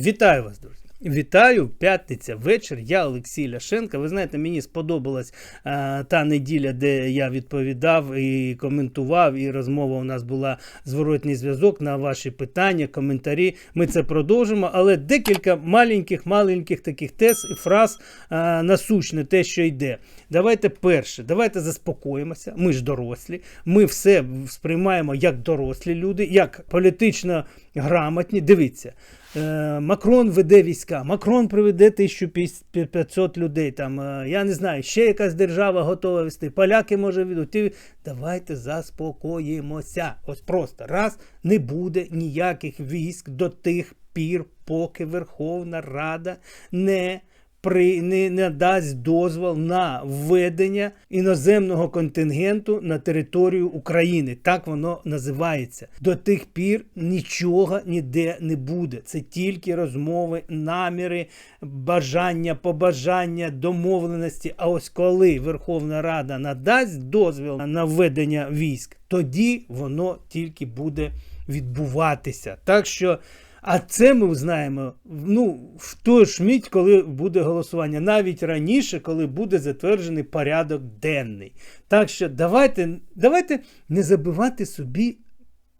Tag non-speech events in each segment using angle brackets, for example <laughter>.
Вітаю вас, друзі! Вітаю, п'ятниця, вечір. Я Олексій Ляшенко. Ви знаєте, мені сподобалась е, та неділя, де я відповідав і коментував, і розмова у нас була зворотній зв'язок на ваші питання, коментарі. Ми це продовжимо, але декілька маленьких, маленьких таких тез і фраз е, насущне те, що йде. Давайте перше, давайте заспокоїмося. Ми ж дорослі, ми все сприймаємо як дорослі люди, як політично грамотні. Дивіться. Е, Макрон веде війська, Макрон приведе 1500 людей. Там, е, я не знаю, ще якась держава готова вести. Поляки може відуть. Давайте заспокоїмося. Ось просто раз не буде ніяких військ до тих пір, поки Верховна Рада не при не надасть дозвол на введення іноземного контингенту на територію України. Так воно називається. До тих пір нічого ніде не буде. Це тільки розмови, наміри, бажання, побажання, домовленості. А ось коли Верховна Рада надасть дозвіл на введення військ, тоді воно тільки буде відбуватися. Так що. А це ми знаємо ну, в ту ж мить, коли буде голосування, навіть раніше, коли буде затверджений порядок денний. Так що давайте, давайте не забивати собі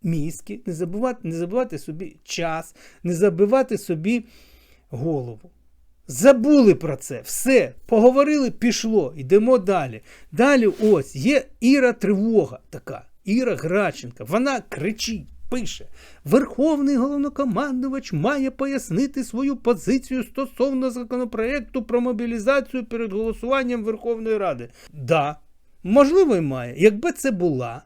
мізки, не забувати, не забивати собі час, не забивати собі голову. Забули про це, все, поговорили, пішло, йдемо далі. Далі ось є Іра Тривога, така, Іра Граченка. Вона кричить, пише: Верховний головнокомандувач має пояснити свою позицію стосовно законопроекту про мобілізацію перед голосуванням Верховної Ради. Да, можливо, і має. Якби це була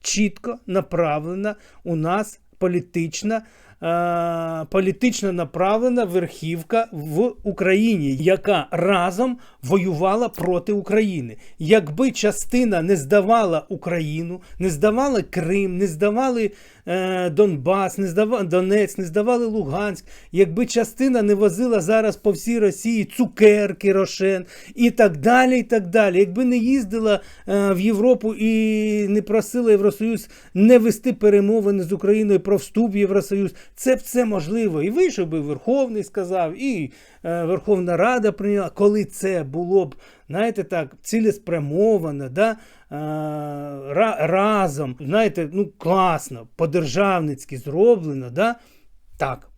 чітко направлена у нас політична. Е, Політично направлена верхівка в Україні, яка разом воювала проти України. Якби частина не здавала Україну, не здавала Крим, не здавали е, Донбас, не здавали Донець, не здавали Луганськ, якби частина не возила зараз по всій Росії цукерки, рошен і так далі. і так далі. Якби не їздила е, в Європу і не просила Євросоюз не вести перемовини з Україною про вступ в Євросоюз, це це можливо. І вийшов би Верховний сказав, і е, Верховна Рада прийняла, коли це було б, знаєте, так, цілеспрямовано, да? е, ра- разом, знаєте, ну класно, по-державницьки зроблено, да? так,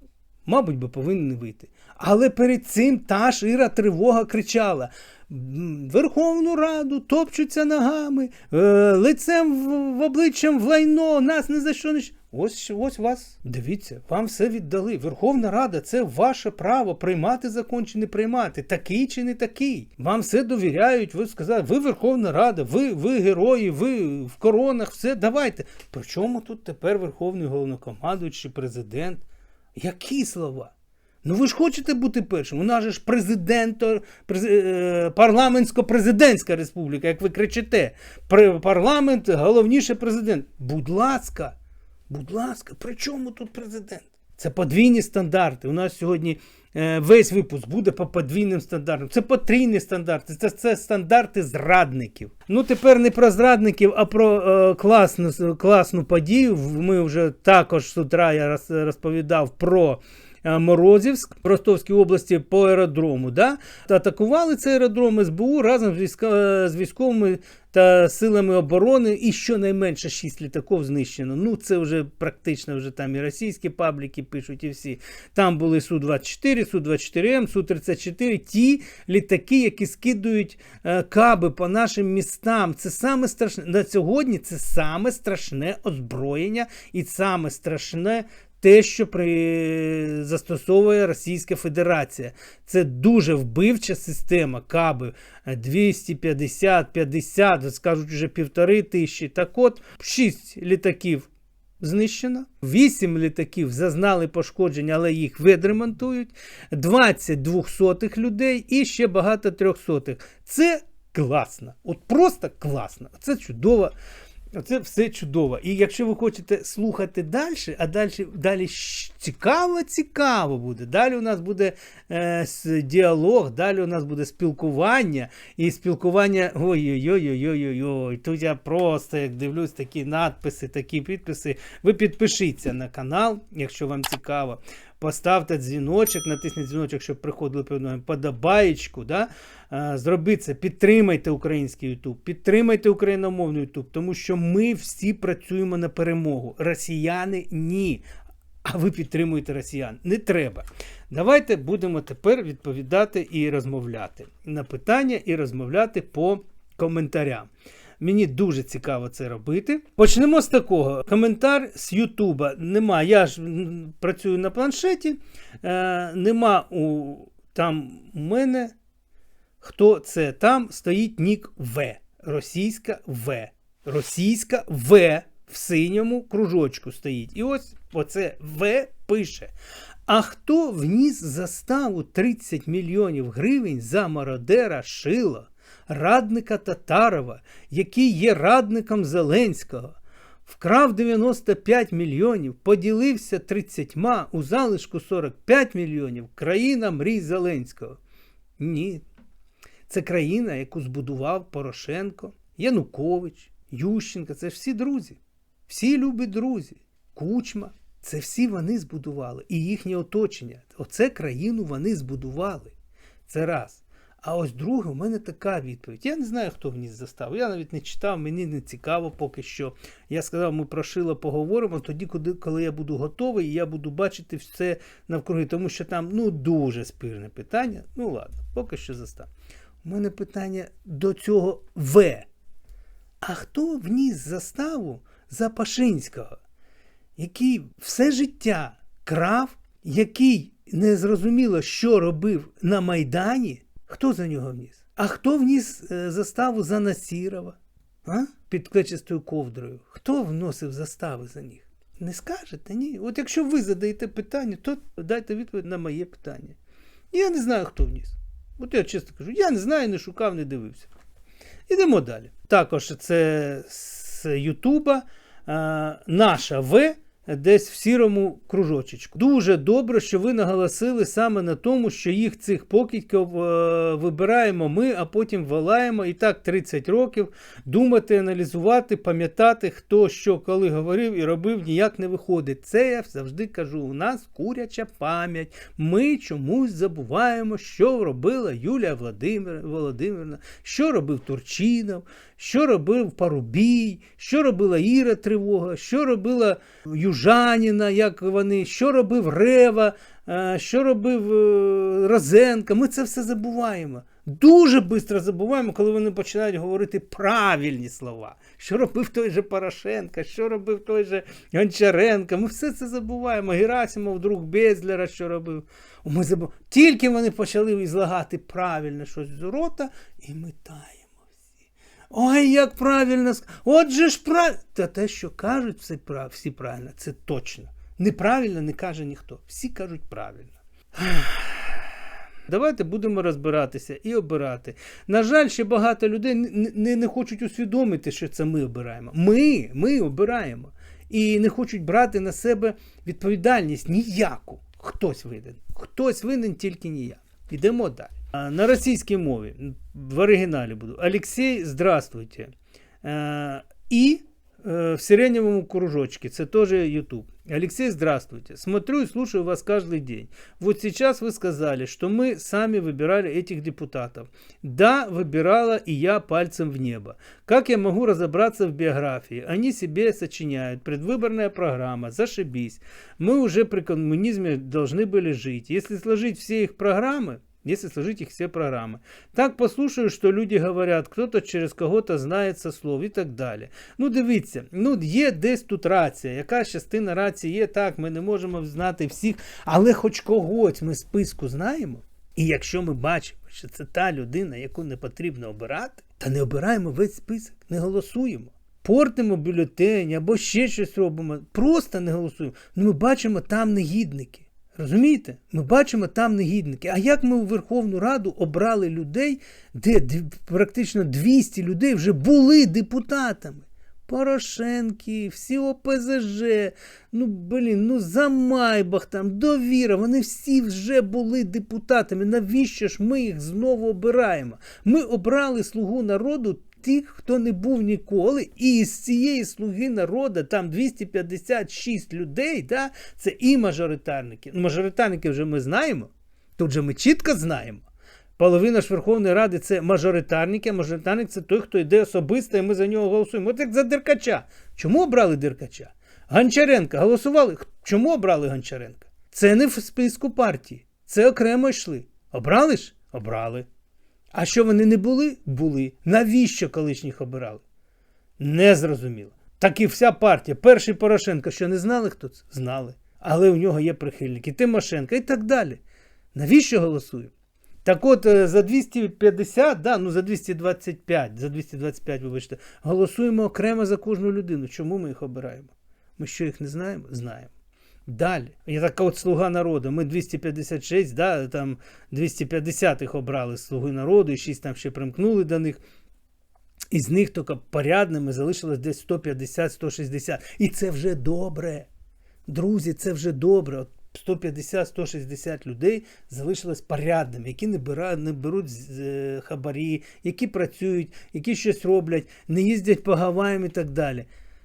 мабуть, би повинні вийти. Але перед цим та ж Іра Тривога кричала. «М, Верховну Раду топчуться ногами, е, лицем в, в обличчям в лайно, нас не за що не. щ-». Ось ось вас. Дивіться, вам все віддали. Верховна Рада це ваше право приймати закон чи не приймати, такий чи не такий. Вам все довіряють. Ви сказали, ви Верховна Рада, ви, ви герої, ви в коронах, все давайте. При чому тут тепер Верховний головнокомандуючий президент? Які слова? Ну ви ж хочете бути першим. У нас же ж президенто, през, е, парламентсько-президентська республіка, як ви кричите. Парламент головніше президент. Будь ласка, будь ласка, при чому тут президент? Це подвійні стандарти. У нас сьогодні е, весь випуск буде по подвійним стандартам. Це потрійні стандарти, це, це стандарти зрадників. Ну тепер не про зрадників, а про е, класну, класну подію. Ми вже також з утра я розповідав про. Е, Морозівськ в Ростовській області по аеродрому. Да? Та атакували цей аеродром СБУ разом е, з військовими та силами оборони, і щонайменше 6 літаків знищено. Ну, це вже практично вже там і російські пабліки пишуть, і всі. Там були Су-24, Су-24М, Су-34, ті літаки, які скидують е, каби по нашим містам. Це саме страшне. На сьогодні це саме страшне озброєння і саме страшне. Те, що при... застосовує Російська Федерація, це дуже вбивча система каби 250, 50, скажуть вже півтори тисячі. Так от, 6 літаків знищено, 8 літаків зазнали пошкоджень, але їх відремонтують, 20 двохсотих людей і ще багато трьохсотих. Це класно. От просто класно. Це чудово. Це все чудово. І якщо ви хочете слухати далі, а далі, далі цікаво, цікаво буде. Далі у нас буде е, діалог, далі у нас буде спілкування. І спілкування. Ой-ой-ой-ой-ой-ой. Тут я просто як дивлюсь такі надписи, такі підписи. Ви підпишіться на канал, якщо вам цікаво. Поставте дзвіночок, натисніть дзвіночок, щоб приходили повідомлення, подобаєчку, да? Зробіть це, підтримайте український YouTube, підтримайте україномовний YouTube, тому що ми всі працюємо на перемогу. Росіяни ні. А ви підтримуєте росіян. Не треба. Давайте будемо тепер відповідати і розмовляти на питання і розмовляти по коментарям. Мені дуже цікаво це робити. Почнемо з такого. Коментар з Ютуба нема. Я ж працюю на планшеті. Е, нема у, там у мене. Хто це? Там стоїть нік В. Російська В. Російська В в синьому кружочку стоїть. І ось оце В пише. А хто вніс заставу 30 мільйонів гривень за мародера Шило, радника Татарова, який є радником Зеленського? Вкрав 95 мільйонів, поділився 30, у залишку 45 мільйонів. Країна мрій Зеленського. Ні. Це країна, яку збудував Порошенко, Янукович, Ющенко. Це ж всі друзі. Всі любі друзі. Кучма. Це всі вони збудували. І їхнє оточення. Оце країну вони збудували. Це раз. А ось друге, у мене така відповідь. Я не знаю, хто вніс заставу. Я навіть не читав, мені не цікаво поки що. Я сказав, ми про Шило поговоримо тоді, коли я буду готовий, і я буду бачити все навкруги, тому що там ну, дуже спірне питання. Ну ладно, поки що застав. У мене питання до цього В. А хто вніс заставу за Пашинського, який все життя крав, який не зрозуміло, що робив на Майдані? Хто за нього вніс? А хто вніс е, заставу за Насірова? А? Під клечистою ковдрою. Хто вносив застави за них? Не скажете, ні. От якщо ви задаєте питання, то дайте відповідь на моє питання. Я не знаю, хто вніс. От я чесно кажу, я не знаю, не шукав, не дивився. Ідемо далі. Також це з Ютуба наша В десь в сірому кружочечку. Дуже добре, що ви наголосили саме на тому, що їх цих покидьків е, вибираємо ми, а потім валаємо. І так 30 років думати, аналізувати, пам'ятати, хто що коли говорив і робив, ніяк не виходить. Це я завжди кажу. У нас куряча пам'ять. Ми чомусь забуваємо, що робила Юлія Владимир, Володимирівна, що робив Турчинов, що робив Парубій, що робила Іра Тривога, що робила Южаніна, як вони, що робив Рева, е, що робив е, Розенка. Ми це все забуваємо. Дуже швидко забуваємо, коли вони починають говорити правильні слова. Що робив той же Порошенко, що робив той же Гончаренко. Ми все це забуваємо. Герасимов, друг Безлера, що робив. Ми забув... Тільки вони почали ізлагати правильно щось з рота, і ми таємо. Ой, як правильно Отже ж правильно. Та те, що кажуть всі правильно, це точно. Неправильно не каже ніхто. Всі кажуть правильно. Давайте будемо розбиратися і обирати. На жаль, ще багато людей не, не, хочуть усвідомити, що це ми обираємо. Ми, ми обираємо. І не хочуть брати на себе відповідальність ніяку. Хтось винен. Хтось винен, тільки не Йдемо далі. На російській мові в оригіналі буду. Олексій, здравствуйте. Е, І в сиреневом кружочке, это тоже YouTube. Алексей, здравствуйте. Смотрю и слушаю вас каждый день. Вот сейчас вы сказали, что мы сами выбирали этих депутатов. Да, выбирала и я пальцем в небо. Как я могу разобраться в биографии? Они себе сочиняют. Предвыборная программа. Зашибись. Мы уже при коммунизме должны были жить. Если сложить все их программы, если сложить их все программы. Так послушаю, що люди говорять, хто-то через кого-то знає це слово і так далі. Ну, дивіться, ну є десь тут рація, яка частина рації є, так, ми не можемо знати всіх, але хоч когось ми списку знаємо. І якщо ми бачимо, що це та людина, яку не потрібно обирати, та не обираємо весь список, не голосуємо. Портимо бюлетень або ще щось робимо, просто не голосуємо. Ну, ми бачимо там негідники. Розумієте? Ми бачимо там негідники. А як ми у Верховну Раду обрали людей, де практично 200 людей вже були депутатами? Порошенки, всі ОПЗЖ, ну блін, ну Замайбах там, довіра, вони всі вже були депутатами. Навіщо ж ми їх знову обираємо? Ми обрали слугу народу тих, хто не був ніколи, і із цієї слуги народу там 256 людей, да, це і мажоритарники. Ну, Мажоритарники вже ми знаємо. Тут же ми чітко знаємо. Половина ж Верховної Ради це мажоритарники, а мажоритарник це той, хто йде особисто, і ми за нього голосуємо. От як за Деркача. Чому обрали Деркача? Гончаренка голосували. Чому обрали Гончаренка? Це не в списку партії. Це окремо йшли. Обрали ж? Обрали. А що вони не були? Були. Навіщо колишніх обирали? Не зрозуміло. Так і вся партія. Перший Порошенко, що не знали, хто це? Знали. Але у нього є прихильники. Тимошенко і так далі. Навіщо голосуємо? Так от е, за 250, да, ну за 225, за 225, вибачте, голосуємо окремо за кожну людину. Чому ми їх обираємо? Ми що їх не знаємо? Знаємо. Далі. Я така от слуга народу. Ми 256, да, там 250 їх обрали слуги народу, і 6 там ще примкнули до них. Із них тільки порядними залишилось десь 150-160. І це вже добре. Друзі, це вже добре. От 150-160 людей залишилось порядними, які не беруть, не беруть е, хабарі, які працюють, які щось роблять, не їздять по Гаваям і так далі.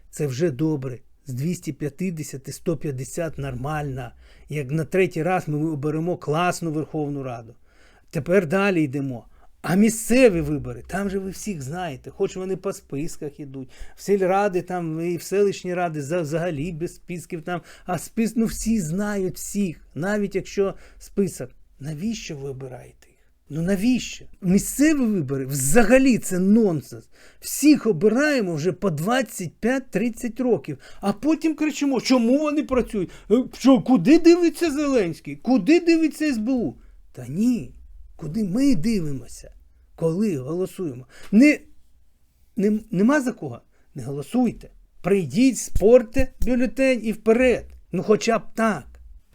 Це вже добре. З 250-150 нормально. Як на третій раз ми оберемо класну Верховну Раду. Тепер далі йдемо. А місцеві вибори, там же ви всіх знаєте, хоч вони по списках ідуть, в сільради там і в селищні ради взагалі без списків там, а спис, ну всі знають всіх, навіть якщо список. Навіщо ви обираєте? Ну навіщо? Місцеві вибори взагалі це нонсенс. Всіх обираємо вже по 25-30 років, а потім кричимо, чому вони працюють? Е, Що, куди дивиться Зеленський? Куди дивиться СБУ? Та ні. Куди ми дивимося, коли голосуємо? Не, не, нема за кого? Не голосуйте. Прийдіть, спорте бюлетень і вперед. Ну хоча б так.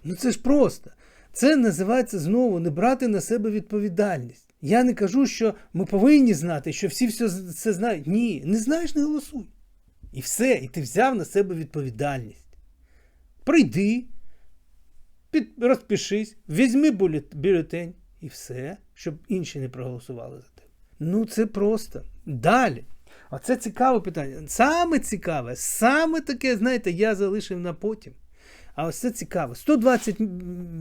Ну це ж просто. Це називається знову не брати на себе відповідальність. Я не кажу, що ми повинні знати, що всі все це знають. Ні, не знаєш, не голосуй. І все, і ти взяв на себе відповідальність. Прийди, під, розпишись, візьми бюлет- бюлетень і все, щоб інші не проголосували за тебе. Ну, це просто. Далі. Оце цікаве питання. Саме цікаве, саме таке, знаєте, я залишив на потім. А ось це цікаво. 120 м,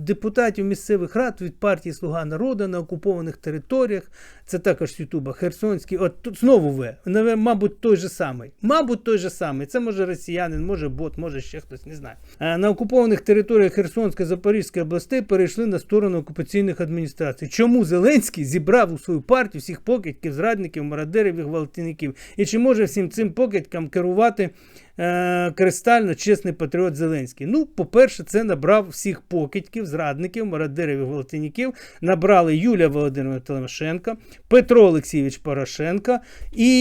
депутатів місцевих рад від партії Слуга народу на окупованих територіях. Це також з Ютуба. Херсонський. От тут знову В. Наве- Мабуть, той же самий. Мабуть, той же самий. Це може росіянин, може бот, може ще хтось, не знаю. На окупованих територіях Херсонської Запорізької областей перейшли на сторону окупаційних адміністрацій. Чому Зеленський зібрав у свою партію всіх покидьків, зрадників, мародерів і гвалтівників? І чи може всім цим покидькам керувати е, кристально чесний патріот Зеленський. Ну, по-перше, це набрав всіх покидьків, зрадників, мародерів і гвалтівників. Набрали Юлія Володимирівна Тимошенко, Петро Олексійович Порошенко і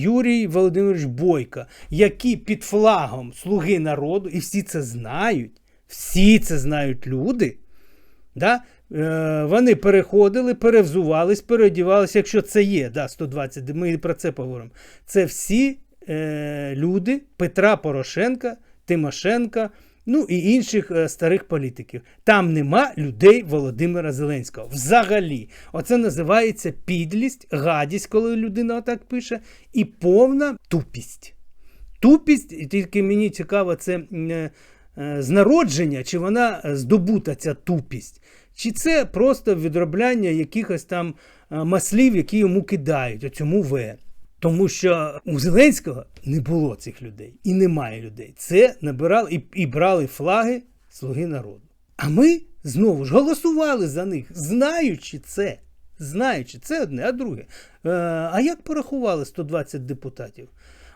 Юрій Володимирович Бойко, які під флагом Слуги народу, і всі це знають, всі це знають люди. Да? Е, вони переходили, перевзувались, переодівалися, якщо це є, да, 120, ми про це поговоримо. Це всі е, люди Петра Порошенка, Тимошенка, ну і інших е, старих політиків. Там нема людей Володимира Зеленського. Взагалі, оце називається підлість, гадість, коли людина отак пише, і повна тупість. Тупість, і тільки мені цікаво, це е, е, з народження, чи вона е, здобута ця тупість, чи це просто відробляння якихось там е, маслів, які йому кидають, оцьому В. Тому що у Зеленського не було цих людей і немає людей. Це набирали і, і брали флаги Слуги народу. А ми знову ж голосували за них, знаючи це. Знаючи, це одне, а друге. Е, а як порахували 120 депутатів?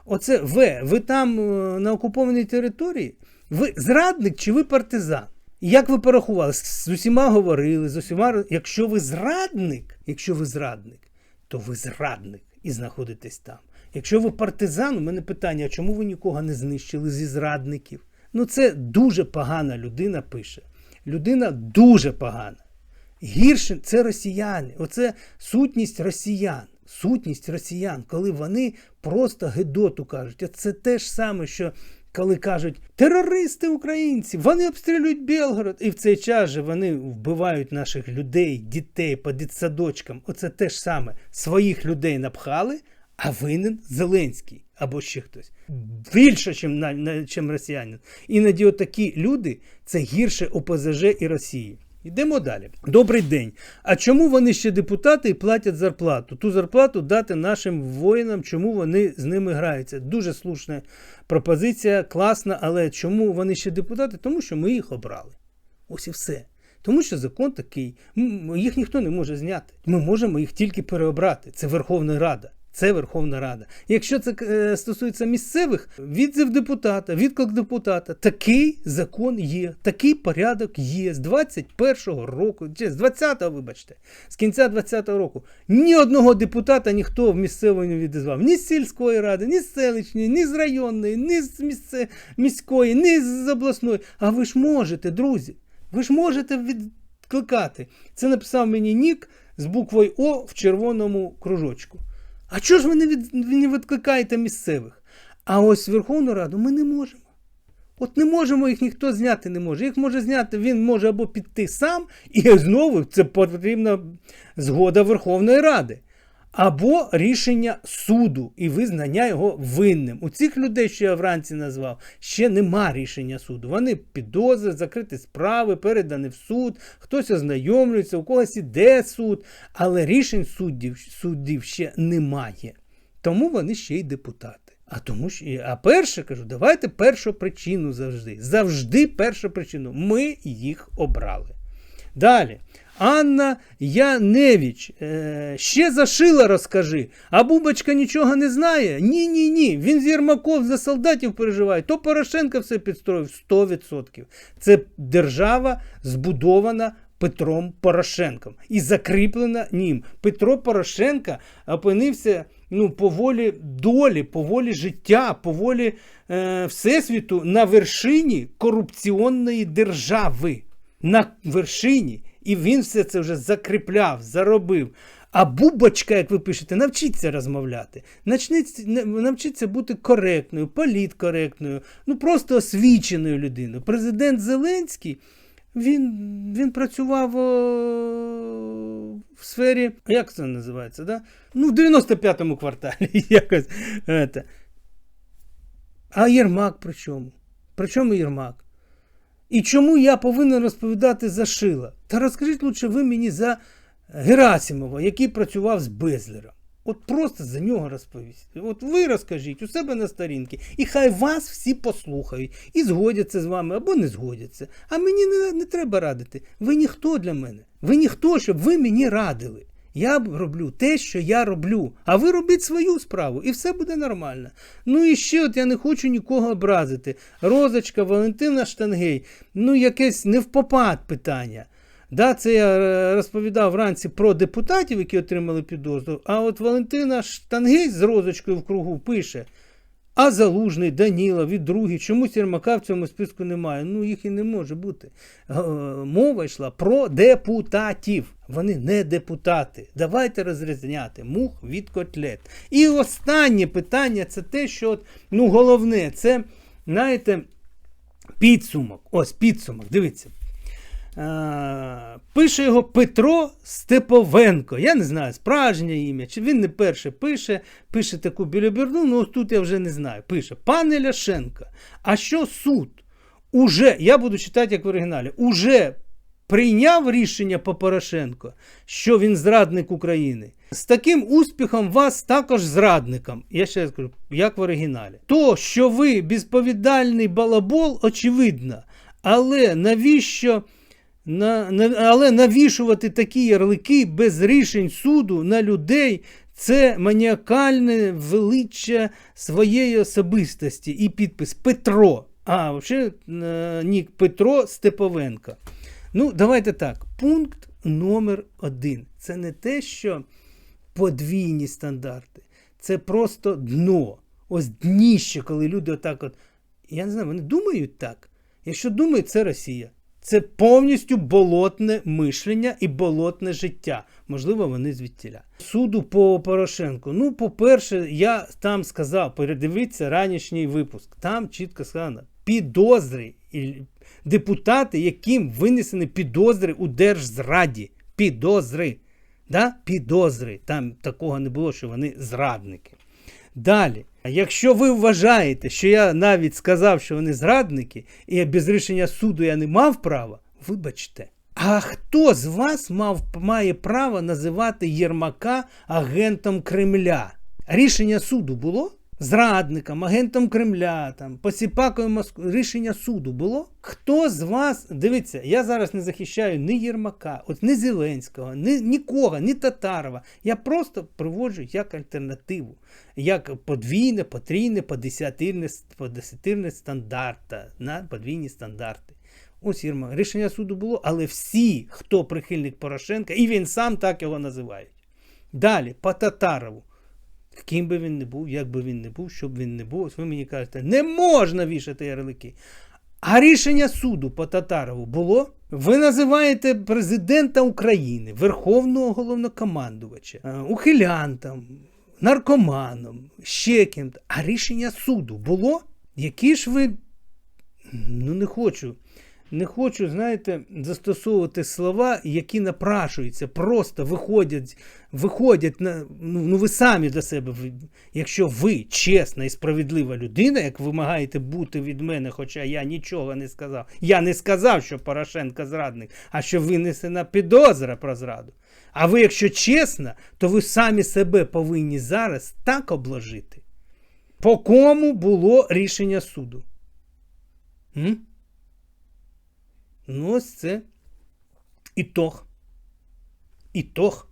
Оце В, ви там е, на окупованій території? Ви зрадник чи ви партизан? Як ви порахували? З усіма говорили, з усіма. Якщо ви зрадник, якщо ви зрадник, то ви зрадник і знаходитесь там. Якщо ви партизан, у мене питання, а чому ви нікого не знищили зі зрадників? Ну, це дуже погана людина пише. Людина дуже погана. Гірше це росіяни. Оце сутність росіян. Сутність росіян, коли вони просто гидоту кажуть. Це те ж саме, що коли кажуть терористи українці, вони обстрілюють Білгород, і в цей час же вони вбивають наших людей, дітей по дитсадочкам. Оце те ж саме. Своїх людей напхали, а винен Зеленський або ще хтось. Більше, на, на, чим росіянин. Іноді отакі люди це гірше ОПЗЖ і Росії. Йдемо далі. Добрий день. А чому вони ще депутати і платять зарплату? Ту зарплату дати нашим воїнам, чому вони з ними граються? Дуже слушна пропозиція, класна, але чому вони ще депутати? Тому що ми їх обрали. Ось і все. Тому що закон такий, їх ніхто не може зняти. Ми можемо їх тільки переобрати. Це Верховна Рада. Це Верховна Рада. Якщо це е, стосується місцевих, відзив депутата, відклик депутата, такий закон є, такий порядок є з 21-го року, чи з 20-го, вибачте, з кінця 20-го року. Ні одного депутата ніхто в місцевому не відізвав. Ні з сільської ради, ні з селищної, ні з районної, ні з місце, міської, ні з обласної. А ви ж можете, друзі. Ви ж можете відкликати. Це написав мені Нік з буквою О в червоному кружочку. А чого ж ви не, від, не відкликаєте місцевих? А ось Верховну Раду ми не можемо. От не можемо їх ніхто зняти не може. Їх може зняти, він може або піти сам, і знову це потрібна згода Верховної Ради. Або рішення суду і визнання його винним. У цих людей, що я вранці назвав, ще нема рішення суду. Вони підозри, закриті справи, передані в суд, хтось ознайомлюється, у когось іде суд, але рішень суддів, суддів ще немає. Тому вони ще й депутати. А тому що, а перше кажу, давайте першу причину завжди. Завжди першу причину. Ми їх обрали. Далі. Анна Яневич, е, ще за шила розкажи. А Бубочка нічого не знає? Ні, ні, ні. Він з Єрмаков за солдатів переживає. То Порошенко все підстроїв 100%. Це держава збудована Петром Порошенком і закріплена ним. Петро Порошенко опинився ну, по волі долі, по волі життя, по волі е, Всесвіту на вершині корупційної держави. На вершині. І він все це вже закріпляв, заробив. А бубочка, як ви пишете, навчіться розмовляти. Начніть, навчіться бути коректною, політкоректною, ну просто освіченою людиною. Президент Зеленський. Він він працював о, в сфері, як це називається? да? Ну, в 95-му кварталі. <laughs> якось. Это. А Єрмак при чому? При чому Єрмак? І чому я повинен розповідати за Шила? Та розкажіть лучше ви мені за Герасимова, який працював з Безлером. От просто за нього розповість. От ви розкажіть у себе на сторінці, і хай вас всі послухають і згодяться з вами або не згодяться. А мені не, не треба радити. Ви ніхто для мене. Ви ніхто, щоб ви мені радили. Я роблю те, що я роблю. А ви робіть свою справу, і все буде нормально. Ну і ще от я не хочу нікого образити. Розочка, Валентина Штангей, ну якесь не в попад питання. Да, Це я е, розповідав вранці про депутатів, які отримали підозру. А от Валентина Штангей з розочкою в кругу пише. А Залужний, Даніла, від другий, чомусь Єрмака в цьому списку немає. Ну, їх і не може бути. Мова йшла про депутатів. Вони не депутати. Давайте розрізняти мух від котлет. І останнє питання це те, що от, ну, головне, це, знаєте, підсумок. Ось підсумок. Дивіться. А, пише його Петро Степовенко. Я не знаю справжнє ім'я, чи він не перше пише, пише таку біліберну, ну тут я вже не знаю. Пише Пане Ляшенко, а що суд уже, я буду читати як в оригіналі, уже прийняв рішення по Порошенко, що він зрадник України. З таким успіхом вас також зрадником. Я ще раз кажу, як в оригіналі. То, що ви безповідальний балабол, очевидно. Але навіщо? На, на, Але навішувати такі ярлики без рішень суду на людей це маніакальне величчя своєї особистості і підпис Петро. А, взагалі, е, нік Петро Степовенко. Ну, давайте так. Пункт номер один. Це не те, що подвійні стандарти. Це просто дно. Ось дніще, коли люди отак от. Я не знаю, вони думають так. Якщо думають, це Росія. Це повністю болотне мишлення і болотне життя. Можливо, вони звідтіля. Суду по Порошенку. Ну, по-перше, я там сказав, передивіться ранішній випуск. Там чітко сказано, підозри депутати, яким винесені підозри у держзраді. Підозри. Да? Підозри. Там такого не було, що вони зрадники. Далі, якщо ви вважаєте, що я навіть сказав, що вони зрадники, і без рішення суду я не мав права, вибачте. А хто з вас мав, має право називати Єрмака агентом Кремля? Рішення суду було? Зрадником, агентом Кремля, там, посіпакою Москви. Рішення суду було? Хто з вас. Дивіться, я зараз не захищаю ні Єрмака, от ні Зеленського, ні, нікого, ні Татарова. Я просто приводжу як альтернативу, як подвійне, потрійне, подесятирне, подесятирне стандарта, на подвійні стандарти. Ось Єрмак. Рішення суду було, але всі, хто прихильник Порошенка, і він сам так його називають. Далі, по Татарову. Ким би він не був, як би він не був, що б він не був, ось ви мені кажете, не можна вішати ярлики. А рішення суду по Татарову було? Ви називаєте президента України, Верховного головнокомандувача, е, ухилянтом, наркоманом, ще ким-то. А рішення суду було? Які ж ви. Ну, не хочу. Не хочу, знаєте, застосовувати слова, які напрашуються, просто виходять, виходять на. Ну, ну ви самі до себе. Якщо ви чесна і справедлива людина, як вимагаєте бути від мене, хоча я нічого не сказав. Я не сказав, що Порошенко зрадник, а що винесена підозра про зраду. А ви, якщо чесна, то ви самі себе повинні зараз так обложити. По кому було рішення суду? М? Ну, ось це ітог. Ітог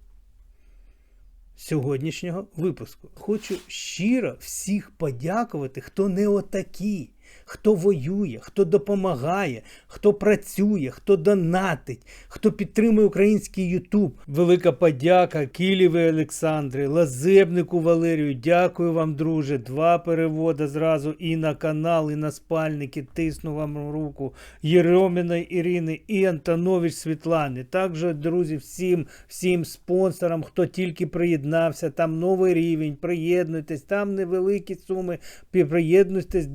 сьогоднішнього випуску. Хочу щиро всіх подякувати, хто не отакі, хто воює, хто допомагає, хто працює, хто донатить, хто підтримує український Ютуб. Велика подяка Кіліві Олександрі, Лазебнику Валерію. Дякую вам, друже. Два переводи зразу і на канал, і на спальники. Тисну вам руку. Єроміної Ірини і Антонович Світлани. Також, друзі, всім, всім спонсорам, хто тільки приєднався, там новий рівень. Приєднуйтесь, там невеликі суми. Приєднуйтесь,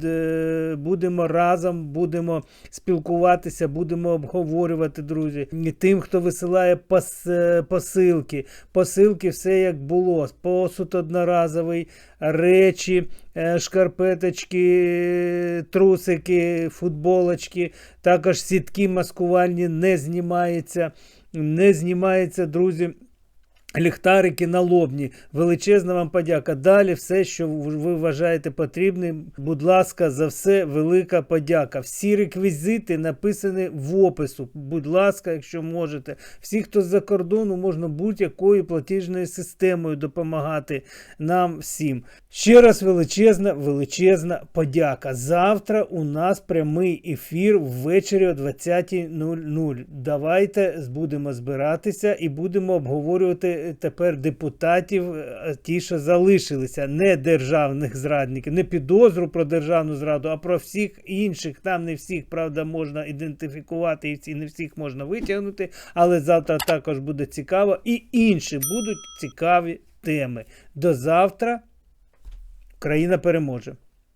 будемо разом, будемо спілкуватися, будемо обговорювати, друзі. Тим, хто висилає пос, е, посилки. Посилки все як було. Посуд одноразовий, речі, е, шкарпеточки, трусики, футболочки, також сітки маскувальні не знімається. Не знімається, друзі. Ліхтарики налобні. Величезна вам подяка. Далі все, що ви вважаєте потрібним. Будь ласка, за все велика подяка. Всі реквізити написані в опису. Будь ласка, якщо можете. Всі, хто з-за кордону, можна будь-якою платіжною системою допомагати нам всім. Ще раз величезна, величезна подяка. Завтра у нас прямий ефір ввечері о 20.00. Давайте будемо збиратися і будемо обговорювати тепер депутатів, е, ті, що залишилися, не державних зрадників, не підозру про державну зраду, а про всіх інших. Там не всіх, правда, можна ідентифікувати і всі не всіх можна витягнути. Але завтра також буде цікаво. І інші будуть цікаві теми. До завтра. Країна переможе.